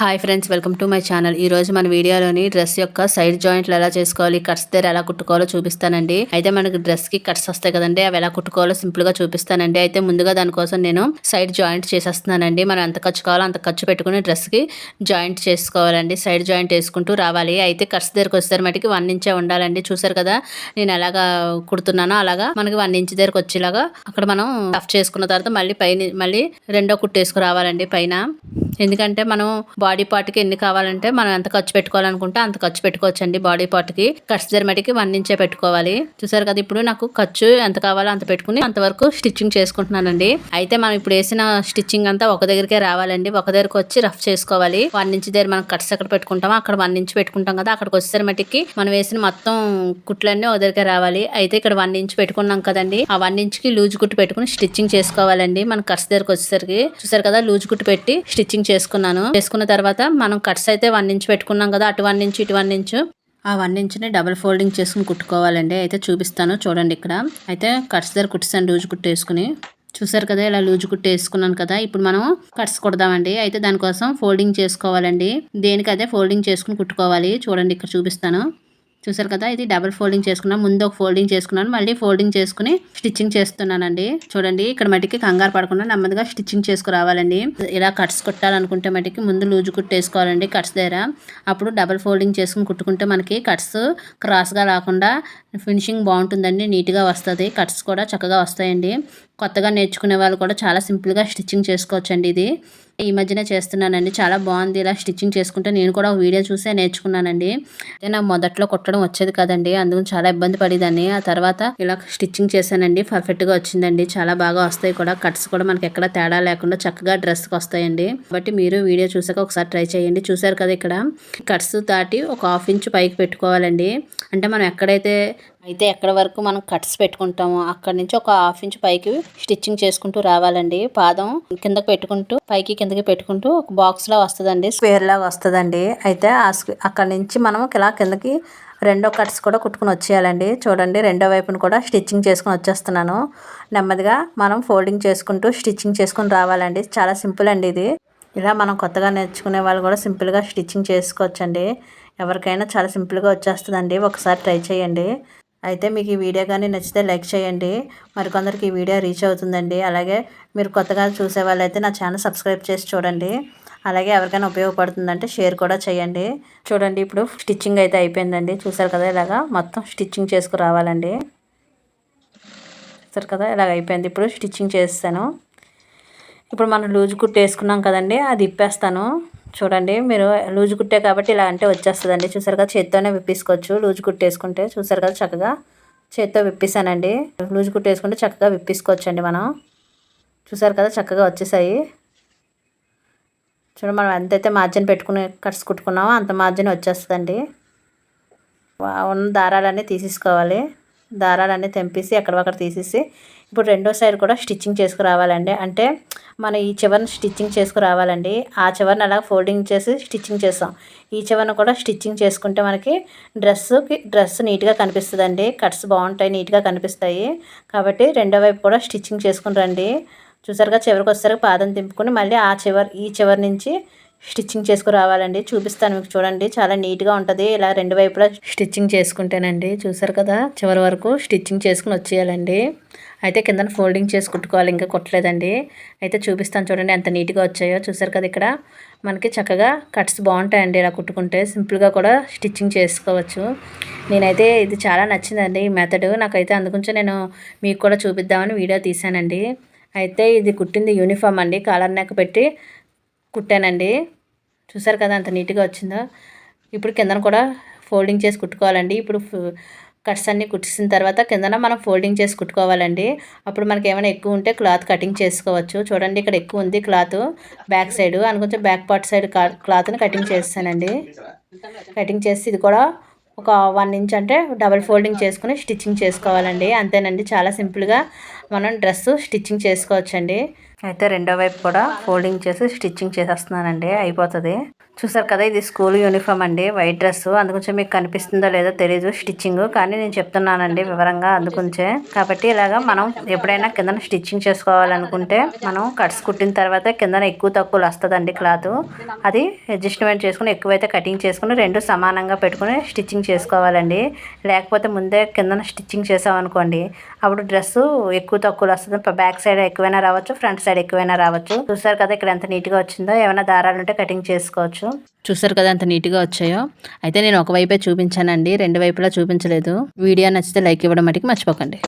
Hi friends welcome to my channel ఈ రోజు మన వీడియోలోని డ్రెస్ యొక్క సైడ్ జాయింట్లు ఎలా చేసుకోవాలి కట్స్ దగ్గర ఎలా కుట్టుకోవాలో చూపిస్తానండి. అయితే మనకి డ్రెస్కి కట్స్ వస్తాయి కదండి అవి ఎలా కుట్టుకోవాలో సింపుల్గా చూపిస్తానండి. అయితే ముందుగా దానికోసం నేను సైడ్ జాయింట్ చేసేస్తున్నానండి. మనం ఎంత ఖర్చు కావాలో అంత ఖర్చు పెట్టుకుని డ్రెస్కి జాయింట్ చేసుకోవాలండి. సైడ్ జాయింట్ వేసుకుంటూ రావాలి. అయితే కట్స్ దగ్గరకు వచ్చేసరి మటుకి వన్ ఇంచే ఉండాలండి. చూసారు కదా నేను ఎలాగా కుడుతున్నానో అలాగా మనకి వన్ ఇంచ్ దగ్గరకు వచ్చేలాగా అక్కడ మనం టఫ్ చేసుకున్న తర్వాత మళ్ళీ పైన మళ్ళీ రెండో కుట్టేసుకు రావాలండి పైన. ఎందుకంటే మనం బాడీ పార్ట్కి ఎన్ని కావాలంటే మనం ఎంత ఖర్చు పెట్టుకోవాలనుకుంటే అంత ఖర్చు పెట్టుకోవచ్చండి బాడీ పార్ట్కి ఖర్చు జరిమటికి వన్ ఇంచే పెట్టుకోవాలి. చూసారు కదా ఇప్పుడు నాకు ఖర్చు ఎంత కావాలో అంత పెట్టుకుని అంతవరకు స్టిచ్చింగ్ చేసుకుంటున్నానండి. అయితే మనం ఇప్పుడు వేసిన స్టిచ్చింగ్ అంతా ఒక దగ్గరికే రావాలండి. ఒక దగ్గరకు వచ్చి రఫ్ చేసుకోవాలి. వన్ ఇంచ్ దగ్గర మనం కట్స్ ఎక్కడ పెట్టుకుంటామో అక్కడ వన్ ఇంచ్ పెట్టుకుంటాం కదా అక్కడికి వచ్చేసరి మట్టికి మనం వేసిన మొత్తం కుట్లన్నీ ఒక దగ్గరికి రావాలి. అయితే ఇక్కడ వన్ ఇంచ్ పెట్టుకున్నాం కదండి. ఆ వన్ ఇంచ్ లూజ్ కుట్టు పెట్టుకుని స్టిచ్చింగ్ చేసుకోవాలండి. మన కట్స్ దగ్గరకు వచ్చేసరికి చూసారు కదా లూజ్ కుట్టు పెట్టి స్టిచ్చింగ్ చేసుకున్నాను. చేసుకున్న తర్వాత మనం కట్స్ అయితే వన్ ఇంచ్ పెట్టుకున్నాం కదా అటు వన్ ఇంచ్ ఇటు వన్ ఇంచ్. ఆ వన్ ఇంచ్ని డబల్ ఫోల్డింగ్ చేసుకుని కుట్టుకోవాలండి. అయితే చూపిస్తాను చూడండి ఇక్కడ. అయితే కట్స్ దగ్గర కుట్టిస్తాను లూజ్ కుట్టు వేసుకుని. చూసారు కదా ఇలా లూజ్ కుట్టు వేసుకున్నాను కదా. ఇప్పుడు మనం కట్స్ కుడదామండి. అయితే దానికోసం ఫోల్డింగ్ చేసుకోవాలండి. దేనికి అదే ఫోల్డింగ్ చేసుకుని కుట్టుకోవాలి చూడండి ఇక్కడ చూపిస్తాను. చూసారు కదా ఇది డబుల్ ఫోల్డింగ్ చేసుకున్నాను ముందు ఒక ఫోల్డింగ్ చేసుకున్నాను మళ్ళీ ఫోల్డింగ్ చేసుకుని స్టిచ్చింగ్ చేస్తున్నానండి. చూడండి ఇక్కడ మటుకి కంగారు పడకుండా నెమ్మదిగా స్టిచ్చింగ్ చేసుకురావాలండి. ఇలా కట్స్ కుట్టాలనుకుంటే మటుకి ముందు లూజు కుట్టేసుకోవాలండి కట్స్ దగ్గర. అప్పుడు డబుల్ ఫోల్డింగ్ చేసుకుని కుట్టుకుంటే మనకి కట్స్ క్రాస్గా రాకుండా ఫినిషింగ్ బాగుంటుందండి నీట్గా వస్తుంది. కట్స్ కూడా చక్కగా వస్తాయండి. కొత్తగా నేర్చుకునే వాళ్ళు కూడా చాలా సింపుల్గా స్టిచ్చింగ్ చేసుకోవచ్చండి ఇది. ఈ మధ్యనే చేస్తున్నానండి. చాలా బాగుంది ఇలా స్టిచ్చింగ్ చేసుకుంటే. నేను కూడా ఒక వీడియో చూసే నేర్చుకున్నానండి. అయితే నా మొదట్లో కుట్టడం వచ్చేది కదండి. అందుకు చాలా ఇబ్బంది పడేదాన్ని. ఆ తర్వాత ఇలా స్టిచ్చింగ్ చేశానండి. పర్ఫెక్ట్గా వచ్చిందండి. చాలా బాగా వస్తాయి కూడా. కట్స్ కూడా మనకి ఎక్కడ తేడా లేకుండా చక్కగా డ్రెస్కి వస్తాయండి. కాబట్టి మీరు వీడియో చూసాక ఒకసారి ట్రై చేయండి. చూసారు కదా ఇక్కడ. కట్స్ దాటి ఒక హాఫ్ ఇంచ్ పైకి పెట్టుకోవాలండి. అంటే మనం ఎక్కడైతే అయితే ఎక్కడ వరకు మనం కట్స్ పెట్టుకుంటామో అక్కడ నుంచి ఒక హాఫ్ ఇంచ్ పైకి స్టిచ్చింగ్ చేసుకుంటూ రావాలండి. పాదం కిందకి పెట్టుకుంటూ పైకి కిందకి పెట్టుకుంటూ ఒక బాక్స్ లా వస్తుందండి. స్క్వేర్ లాగా వస్తుందండి. అయితే అక్కడ నుంచి మనం ఇలా కిందకి రెండో కట్స్ కూడా కుట్టుకుని వచ్చేయాలండి. చూడండి రెండో వైపును కూడా స్టిచ్చింగ్ చేసుకుని వచ్చేస్తున్నాను. నెమ్మదిగా మనం ఫోల్డింగ్ చేసుకుంటూ స్టిచ్చింగ్ చేసుకుని రావాలండి. చాలా సింపుల్ అండి ఇది. ఇలా మనం కొత్తగా నేర్చుకునే వాళ్ళు కూడా సింపుల్గా స్టిచ్చింగ్ చేసుకోవచ్చండి. ఎవరికైనా చాలా సింపుల్గా వచ్చేస్తుందండి. ఒకసారి ట్రై చేయండి. అయితే మీకు ఈ వీడియో కానీ నచ్చితే లైక్ చేయండి. మరికొందరికి ఈ వీడియో రీచ్ అవుతుందండి. అలాగే మీరు కొత్తగా చూసే వాళ్ళైతే నా ఛానల్ సబ్స్క్రైబ్ చేసి చూడండి. అలాగే ఎవరికైనా ఉపయోగపడుతుందంటే షేర్ కూడా చేయండి. చూడండి ఇప్పుడు స్టిచ్చింగ్ అయితే అయిపోయిందండి. చూసారు కదా ఇలాగా మొత్తం స్టిచ్చింగ్ చేసుకురావాలండి. చూసారు కదా ఇలాగ అయిపోయింది. ఇప్పుడు స్టిచ్చింగ్ చేస్తాను. ఇప్పుడు మనం లూజ్ కుట్టు వేసుకున్నాం కదండి అది ఇప్పేస్తాను. చూడండి మీరు లూజు కుట్టే కాబట్టి ఇలా అంటే వచ్చేస్తుందండి. చూసారు కదా చేత్తోనే విప్పేసుకోవచ్చు. లూజు కుట్టేసుకుంటే చూసారు కదా చక్కగా చేత్తో విప్పేసానండి లూజు కుట్టేసుకుంటే చక్కగా విప్పేసుకోవచ్చండి మనం. చూసారు కదా చక్కగా వచ్చేసాయి. చూడండి మనం ఎంతైతే మార్జిన్ పెట్టుకుని కట్స్ కుట్టుకున్నామో అంత మార్జిన్ వచ్చేస్తుందండి. ఉన్న దారాలన్నీ తీసేసుకోవాలి. దారాలన్నీ తెంపేసి అక్కడ తీసేసి ఇప్పుడు రెండో సైడ్ కూడా స్టిచ్చింగ్ చేసుకురావాలండి. అంటే మనం ఈ చివరిని స్టిచ్చింగ్ చేసుకురావాలండి. ఆ చివరిని అలా ఫోల్డింగ్ చేసి స్టిచ్చింగ్ చేస్తాం. ఈ చివరిని కూడా స్టిచ్చింగ్ చేసుకుంటే మనకి డ్రెస్సుకి డ్రెస్ నీట్గా కనిపిస్తుందండి. కట్స్ బాగుంటాయి నీట్గా కనిపిస్తాయి. కాబట్టి రెండో వైపు కూడా స్టిచ్చింగ్ చేసుకుని రండి. చూసారుగా చివరికి వచ్చేసరికి పాదం తింపుకొని మళ్ళీ ఆ చివరి ఈ చివరి నుంచి స్టిచ్చింగ్ చేసుకురావాలండి. చూపిస్తాను మీకు చూడండి. చాలా నీట్గా ఉంటుంది. ఇలా రెండు వైపులా స్టిచ్చింగ్ చేసుకుంటేనండి. చూసారు కదా? చివరి వరకు స్టిచ్చింగ్ చేసుకుని వచ్చేయాలండి. అయితే కింద ఫోల్డింగ్ చేసి కుట్టుకోవాలి. ఇంకా కుట్టలేదండి. అయితే చూపిస్తాను చూడండి ఎంత నీట్గా వచ్చాయో. చూసారు కదా ఇక్కడ? మనకి చక్కగా కట్స్ బాగుంటాయండి ఇలా కుట్టుకుంటే. సింపుల్గా కూడా స్టిచ్చింగ్ చేసుకోవచ్చు. నేనైతే ఇది చాలా నచ్చిందండి ఈ మెథడ్. నాకైతే అందుకుంచే నేను మీకు కూడా చూపిద్దామని వీడియో తీశానండి. అయితే ఇది కుట్టింది యూనిఫామ్ అండి. కాలర్ నెక్ పెట్టి కుట్టానండి. చూసారు కదా అంత నీట్గా వచ్చిందో? ఇప్పుడు కిందన కూడా ఫోల్డింగ్ చేసి కుట్టుకోవాలండి. ఇప్పుడు కట్స్ అన్నీ కుట్టిసిన తర్వాత కిందన మనం ఫోల్డింగ్ చేసి కుట్టుకోవాలండి. అప్పుడు మనకి ఏమైనా ఎక్కువ ఉంటే క్లాత్ కటింగ్ చేసుకోవచ్చు. చూడండి ఇక్కడ ఎక్కువ ఉంది క్లాత్. బ్యాక్ సైడ్ అనుకుంటే బ్యాక్ పార్ట్ సైడ్ క్లాత్ని కటింగ్ చేస్తానండి. కటింగ్ చేసి ఇది కూడా ఒక వన్ ఇంచ్ అంటే డబల్ ఫోల్డింగ్ చేసుకుని స్టిచ్చింగ్ చేసుకోవాలండి. అంతేనండి. చాలా సింపుల్గా మనం డ్రెస్ స్టిచ్చింగ్ చేసుకోవచ్చండి. అయితే రెండో వైపు కూడా ఫోల్డింగ్ చేసి స్టిచ్చింగ్ చేసేస్తున్నానండి. అయిపోతుంది. చూసారు కదా ఇది స్కూల్ యూనిఫామ్ అండి. White dress. అందుకొంచెం మీకు కనిపిస్తుందో లేదో తెలియదు స్టిచ్చింగ్. కానీ నేను చెప్తున్నానండి వివరంగా అందుకుంచే. కాబట్టి ఇలాగా మనం ఎప్పుడైనా కింద స్టిచ్చింగ్ చేసుకోవాలనుకుంటే మనం కట్స్ కుట్టిన తర్వాత కింద ఎక్కువ తక్కువలు వస్తుందండి క్లాత్. అది అడ్జస్ట్మెంట్ చేసుకుని ఎక్కువైతే కటింగ్ చేసుకుని రెండు సమానంగా పెట్టుకుని స్టిచ్చింగ్ చేసుకోవాలండి. లేకపోతే ముందే కింద స్టిచ్చింగ్ చేసామనుకోండి అప్పుడు డ్రెస్ ఎక్కువ తక్కువ వస్తుంది. బ్యాక్ సైడ్ ఎక్కువైనా రావచ్చు ఫ్రంట్ సైడ్ ఎక్కువైనా రావచ్చు. చూసారు కదా ఇక్కడ ఎంత నీట్గా వచ్చిందో. ఏమైనా దారాలు ఉంటే కటింగ్ చేసుకోవచ్చు. చూసారు కదా ఎంత నీట్గా వచ్చాయో. అయితే నేను ఒకవైపే చూపించానండి. రెండు వైపులా చూపించలేదు. వీడియో నచ్చితే లైక్ ఇవ్వడం మటుకు మర్చిపోకండి.